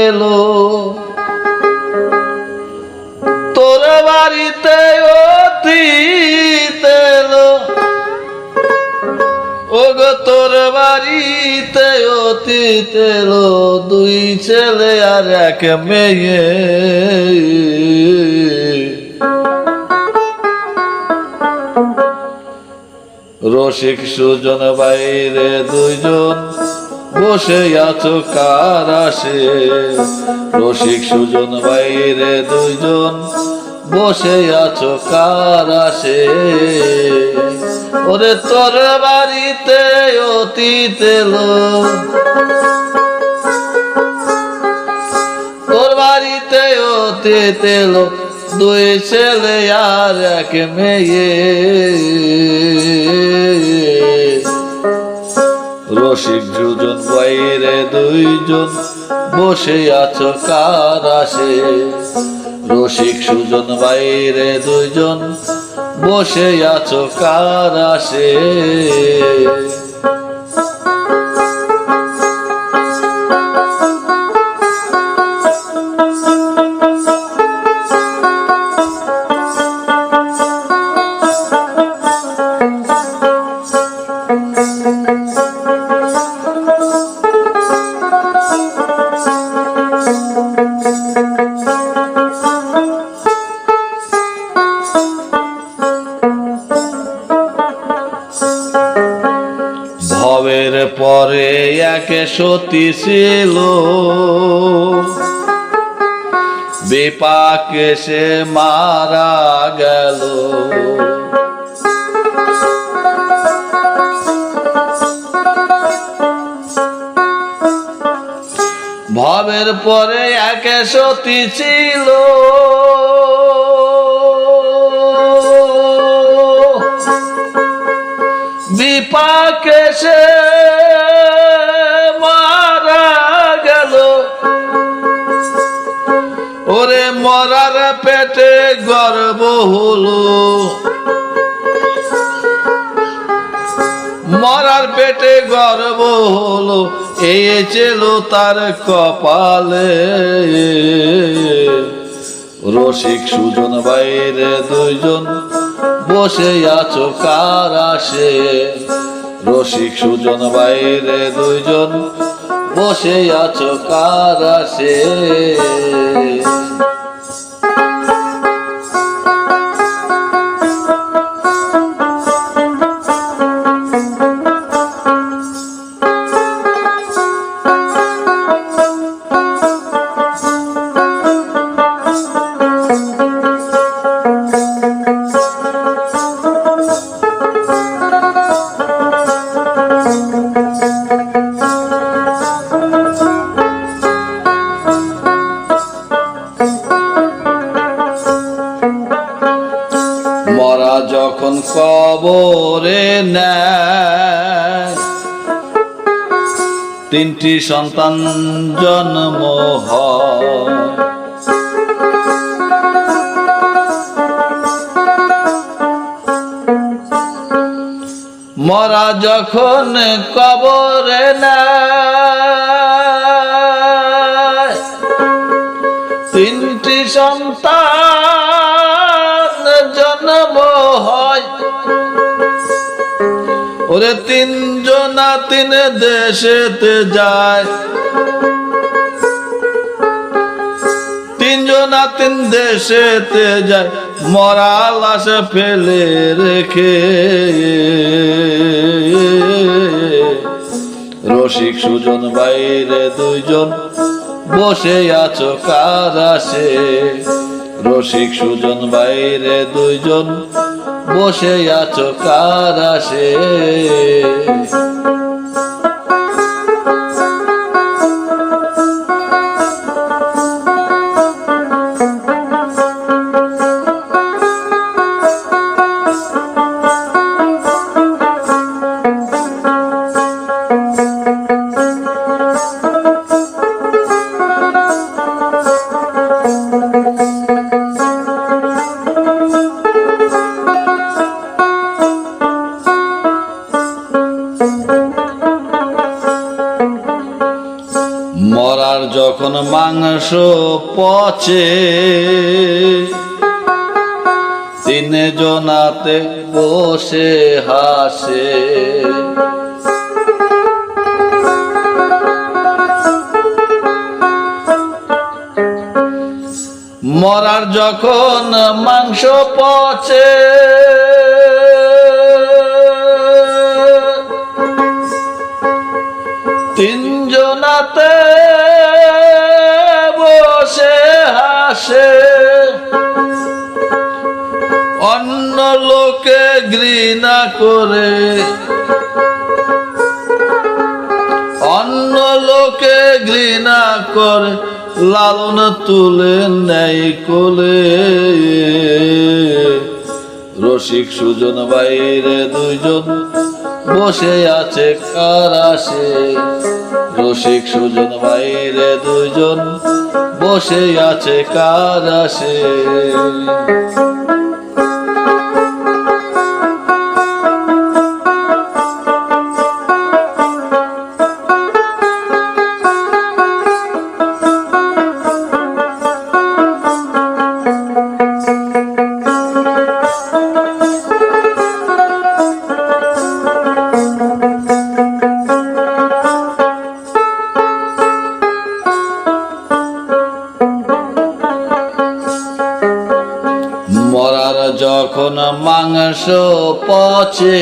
এলো তোর বাড়িতে অতীত এলো ওগো, তোর বাড়িতে অতীত এলো দুই ছেলে আর এক মেয়ে। রসিক সুজন বাইরে দুইজন বসে আছো কার আসে রসিক সুজন বাইরে দুইজন বসে আছো কার আসে ওরে তোর বাড়িতে অতীত তোর বাড়িতে অতীত এলো। দুই ছেলে আর এক মেয়ে। রসিক দুজন, বাইরে দুইজন। বসে আছো কার আসে রসিক সুজন, বাইরে দুইজন। বসে আছো কার আসে সতী ছিল। বিপাকে সে মারা গেল। ভবের পরে একে সতী ছিল। বিপাকে সে ওরে মরার পেটে গর্ব হলো। মরার পেটে গর্ব হলো ছিল তার কপালে। রসিক সুজন বাইরে দুইজন বসে আছো কার আসে রসিক সুজন বাইরে দুইজন বসে আছো কার আসে তিনটি সন্তান জন্ম মরা যখন কবরে না তিনটি সন্তান জন্ম হয়। ওরে তিনজনা তিন দেশেতে যায়। তিনজনা তিন দেশেতে যায়। মরা লাশ ফেলে রেখে। রসিক সুজন বাইরে দুইজন বসে আছো কার আসে রসিক সুজন বাইরে দুইজন বসে আছো কার আসে মাংস পচে। তিন জনাতে বসে হাসে। মরার যখন মাংস পচে লোকে ঘৃণা করে। অন্য লোকে ঘৃণা করে, লালন তুলে নেই কোলে। রসিক সুজন বাইরে দুইজন বসে আছে কারাসে। রসিক সুজন বাইরে দুইজন বসে আছে কারাসে। মাংস পচে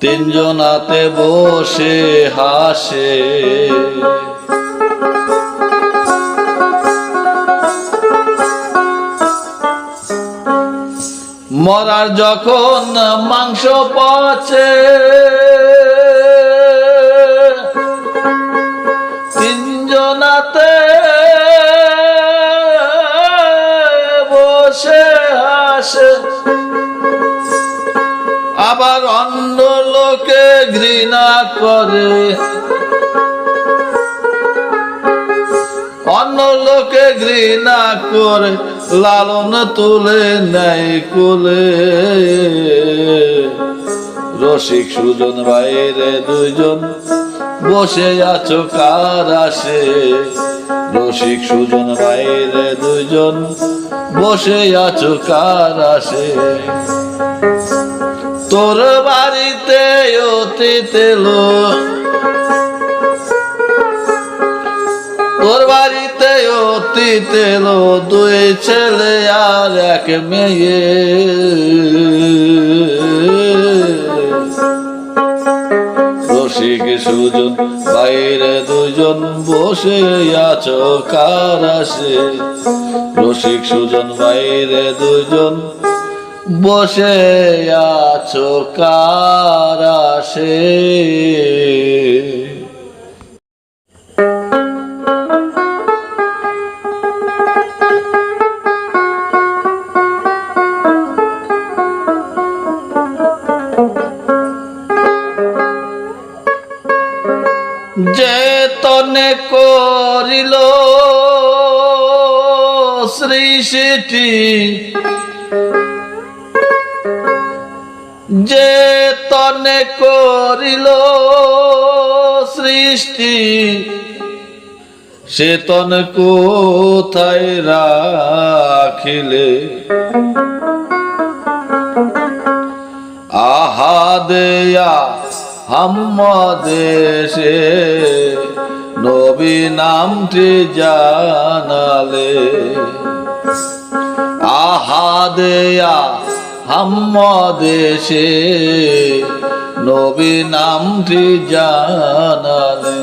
তিনজনাতে বসে হাসে। মরার যখন মাংস পচে করে। অন্য লোকে ঘৃণা করে, লালন তুলে নেয় কোলে। রসিক সুজন বাইরে দুইজন বসে আছো, কার আসে? রসিক সুজন বাইরে দুইজন বসে আছো, কার আসে? তোর বাড়িতে অতীত তোর বাড়িতে অতীত দুই ছেলে আর এক মেয়ে। রসিক সুজন, বাইরে দুজন বসে আছো, কার আসে? রসিক সুজন, বাইরে দুজন বসে আছো কার আসে যে তনে করিল সৃষ্টি যে তনে করিল সৃষ্টি, সে তন কোথায় রাখিলে? আহা দেয়া হাম্মদেশে নবী নামটি জানালে। আহা দেয়া হাম্মদেশে নবী নামটি জানালে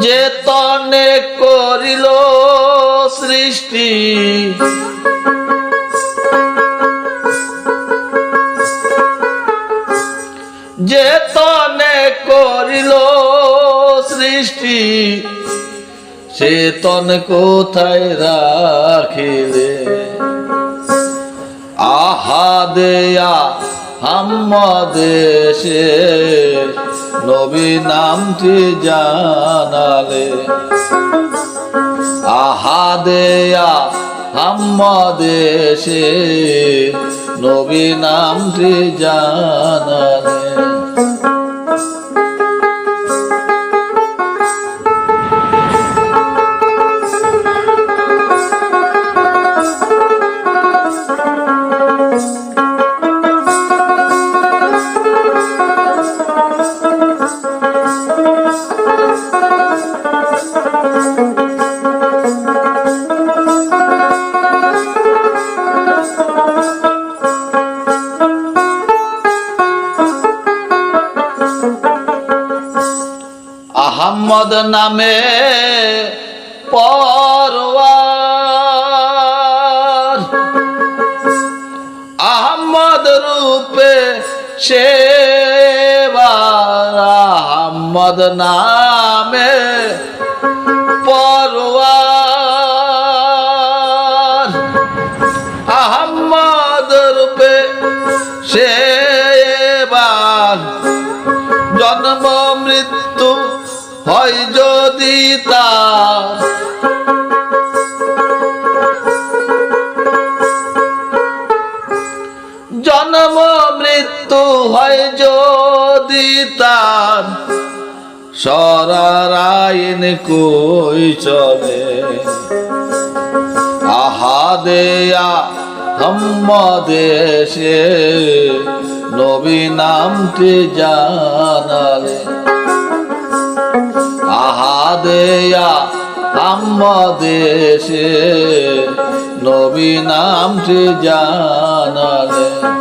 যে তনে করিল সৃষ্টি যে তনে করিল সৃষ্টি সে তন কোথায় রাখিলে? আহা দেয়া হাম্মদেশে নবী নামটি জানালে। আহা দেয়া হাম্মদেশে নবী নামটি জানালে। আহম্মদ নামে পরওয়ার। আহম্মদ রূপে সেবার আহম্মদ নামে পরওয়ার। সরার আইন কই চলে? আহা দেয়া দেশে নবী নামটি জানালে। আহা দেয়া দেশে নবী নামটি জানালে।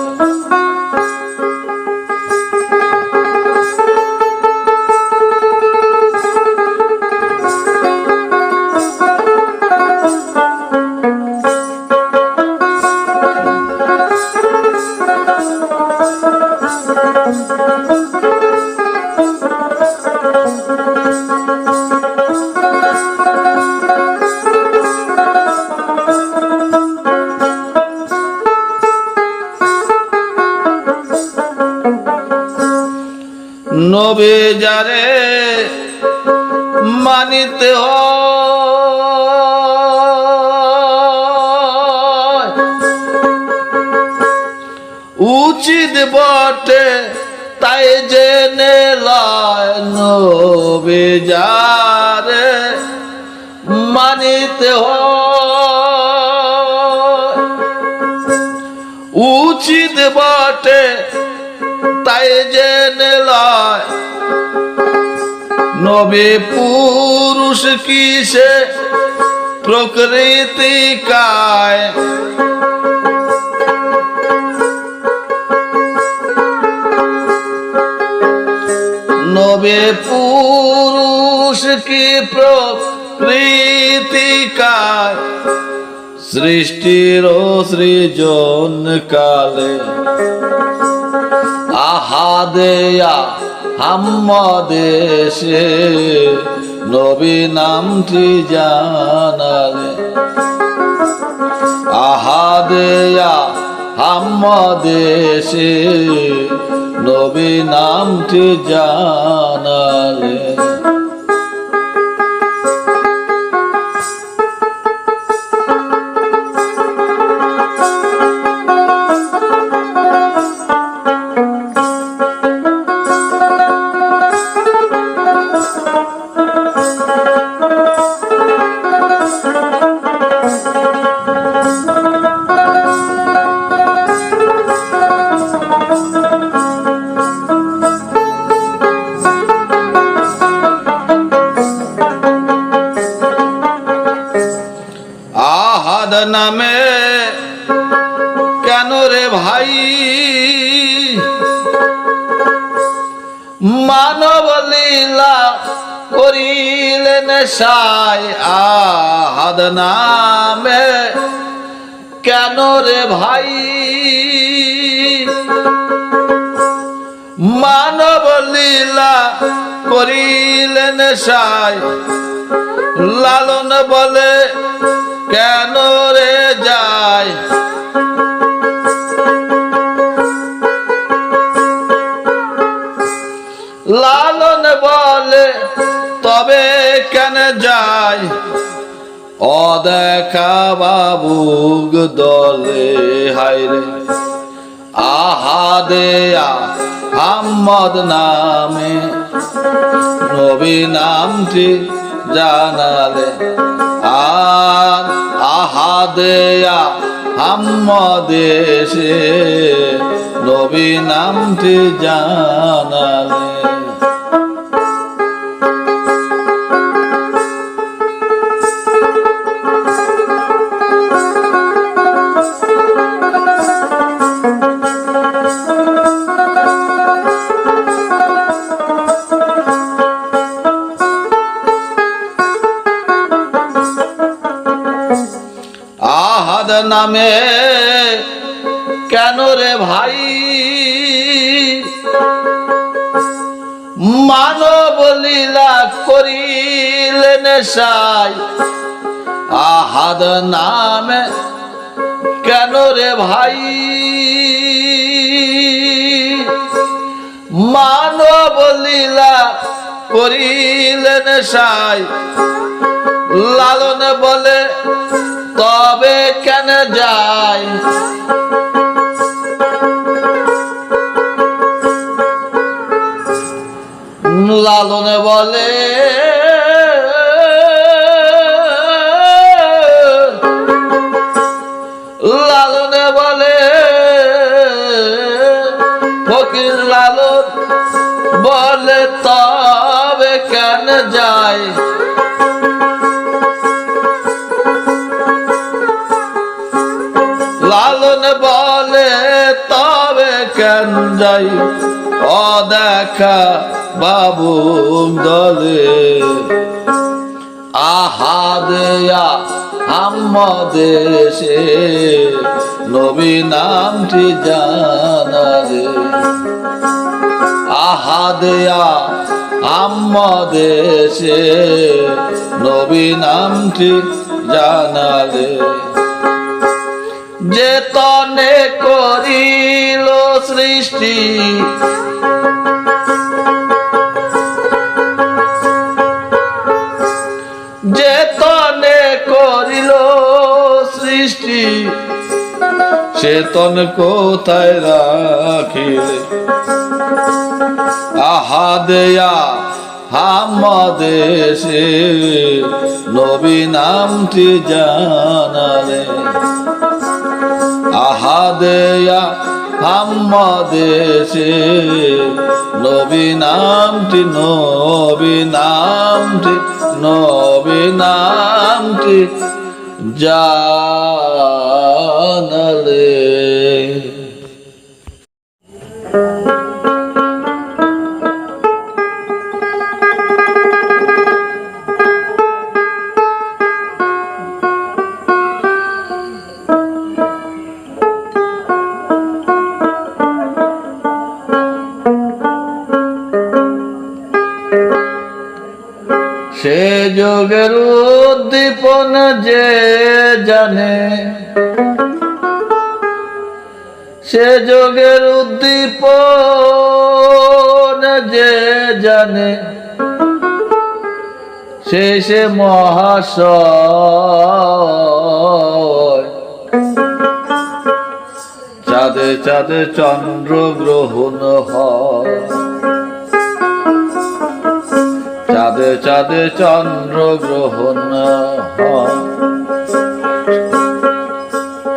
হয়। উচিত বটে তাই জেনে লয় মানিতে হয়। উচিত বটে তাই জেনে লয় নবে পুরুষ কিসে প্রকৃতি কায়? নবে পুরুষ কি প্রকৃতি কায়? সৃষ্টির সৃজন কালে আহা দেয়া হাম্মদেশে নবী নামটি জানালে আহা দেয়া হাম্মদেশে নবী নামটি জানালে নামে। কেন রে ভাই? মানব লীলা করিলেন সাই আহাদ নামে। কেন রে ভাই? মানব লীলা করিলেন সাই লালন বলে কেন রে যায় লালন বলে, তবে কেন যায় অদেখা বাবুগ দলে হাইরে আহা দেয়া হাম্মদ নামে, নবী নামটি জানালে। আর আহা দেয়া হাম্মদেশে। নবী নামটি জানালে নামে কেন রে ভাই? মানব লীলা সাই আহাদ নামে কেন রে ভাই? মানব লীলা করিলেন সাই লালন বলে তবে কেন যায় লালনে বলে লালনে বলে ফকির লালন বলে তবে কেন যায় কেন যাই অদেখা বাবু দলে। আহাদেয়া দেশে নবী নামটি জানারে আহাদেয়া দেশে নবী নামটি জানালে। যে তনে করিল সৃষ্টি। যে তনে করিল সৃষ্টি সে তন কোথায় রাখিলে? আহা দেয়া হামদেশে নবী নামটি জানালে। আহাদেয়া হাম্মাদেশে নবী নামটি নবী নামটি নবী নামটি জানালে। যোগের উদ্দীপন যে জানে, সে যোগের উদ্দীপন যে জানে, সে সে মহাশয়। চাঁদে চাঁদে চন্দ্র গ্রহণ হয়। চাঁদে চাঁদে চন্দ্র গ্রহণ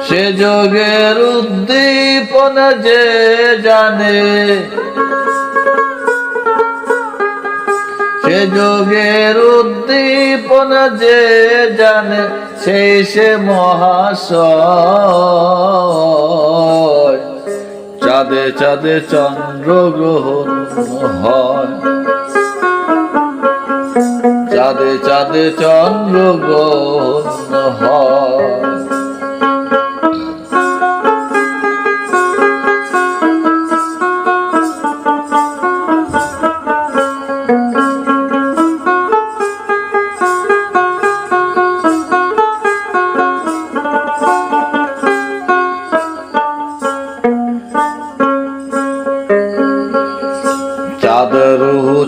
সে যোগের উদ্দীপন যে জানে, সে যোগের উদ্দীপন যে জানে, সেই সে মহাশয়। চাঁদে চাঁদে চন্দ্র গ্রহণ হয়। চাঁদে চাঁদে চন্দ্র গ্রহণ হয়।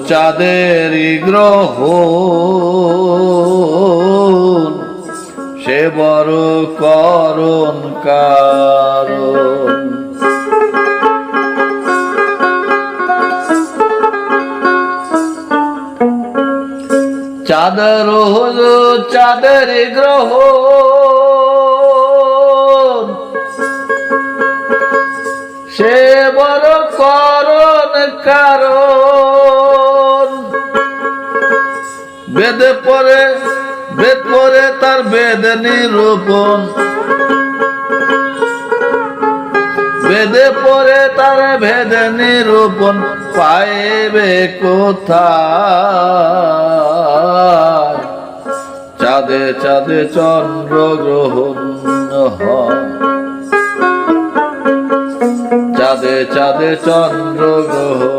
চাঁদের গ্রহ সে বড় করণ কারণ। চাঁদের হলো চাঁদের গ্রহ সে বড় করণ কারণ। বেদে পরে বেদ পরে তার বেদ নিরূপণ। বেদে পরে তার ভেদ নিরূপণ, পাইবে কোথায়? চাঁদে চাঁদে চন্দ্র গ্রহণ চাঁদে চাঁদে চন্দ্রগ্রহণ হয়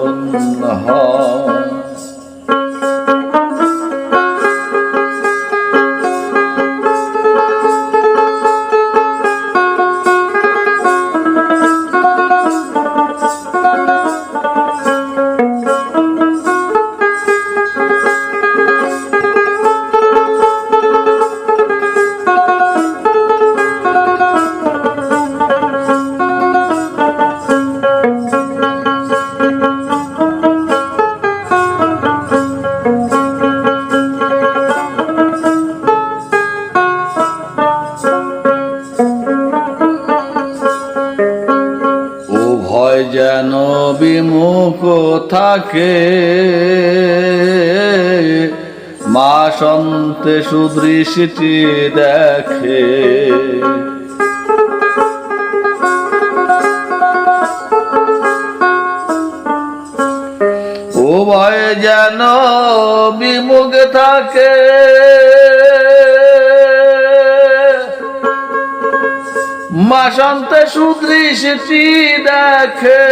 থাকে মা সন্তে সুদৃষ্টি দেখে। উভয় যেন বিমুখ থাকে। মাসান্তে সুদৃষ্টি দেখে।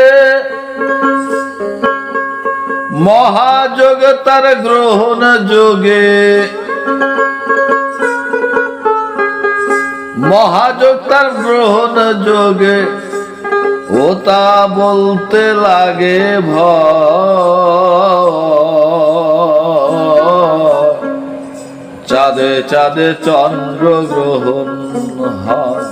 মহাযোগ তার গ্রহণ যোগে। মহাযোগ তার গ্রহণ যোগে। ও তা বলতে লাগে চাঁদে চাঁদে চন্দ্র গ্রহণ হয়।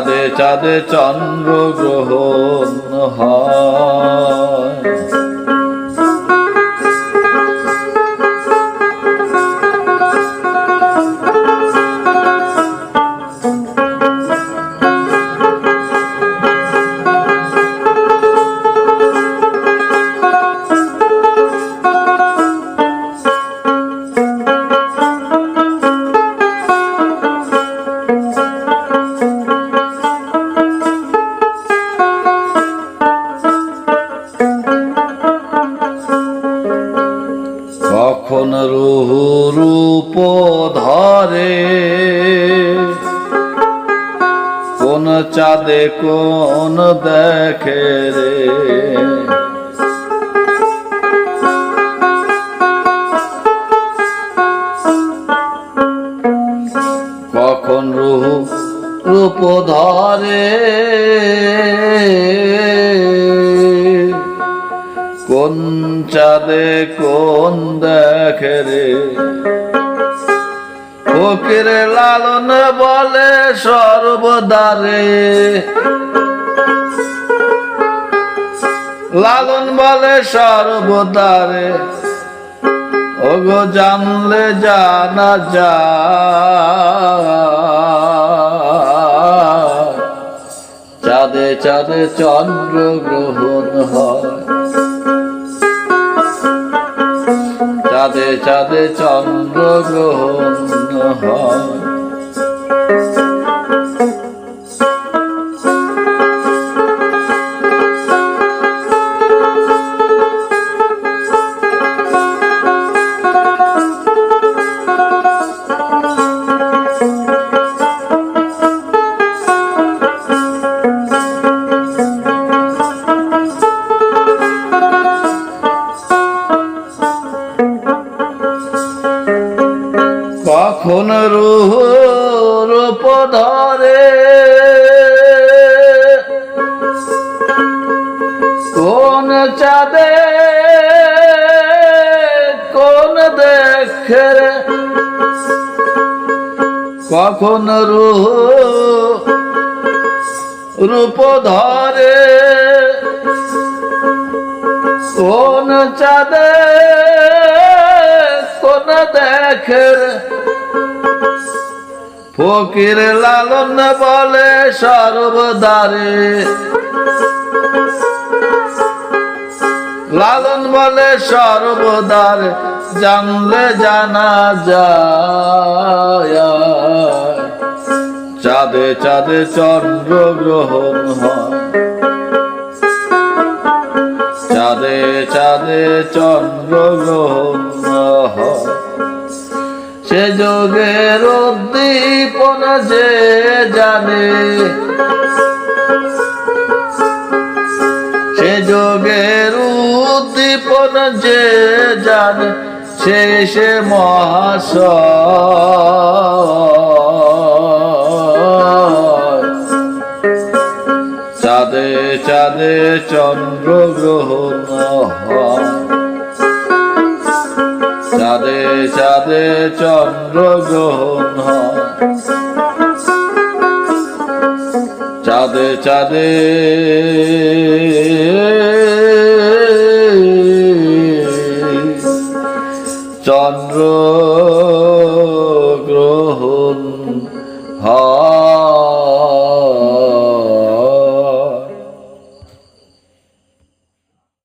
চাঁদে চাঁদে চন্দ্র গ্রহণ হয় কোন চাঁদে কোন দেখে রে। কখন রুহু রূপ ধরে? কোন চাঁদে কোন দেখে রে? ফকির লালন বলে সর্বদারে। লালন বলে সর্বদারে। ওগো জানলে জানা যায়। চাঁদে চাঁদে চন্দ্র গ্রহণ হয়। চাঁদে চাঁদে চন্দ্র গ্রহণ হয়। কখন রুহ রূপ ধরে? কোন চাঁদে, কোন দেখে? ফকির লালন বলে সর্বদারে। লালন বলে সর্বদার। জানলে জানা যায়। চাঁদে চাঁদে চন্দ্র গ্রহণ হয়। চাঁদে চাঁদে চন্দ্র গ্রহণ হয়। সে যোগে যোগের উদ্দীপন যে জানে। সে যোগের উদ্দীপন যে জানে। সে সে মহাশয়। চাঁদে চাঁদে চন্দ্র গ্রহণ চাঁদে চাঁদে চন্দ্র গ্রহণ চাঁদে চাঁদে চন্দ্র গ্রহণ হয়।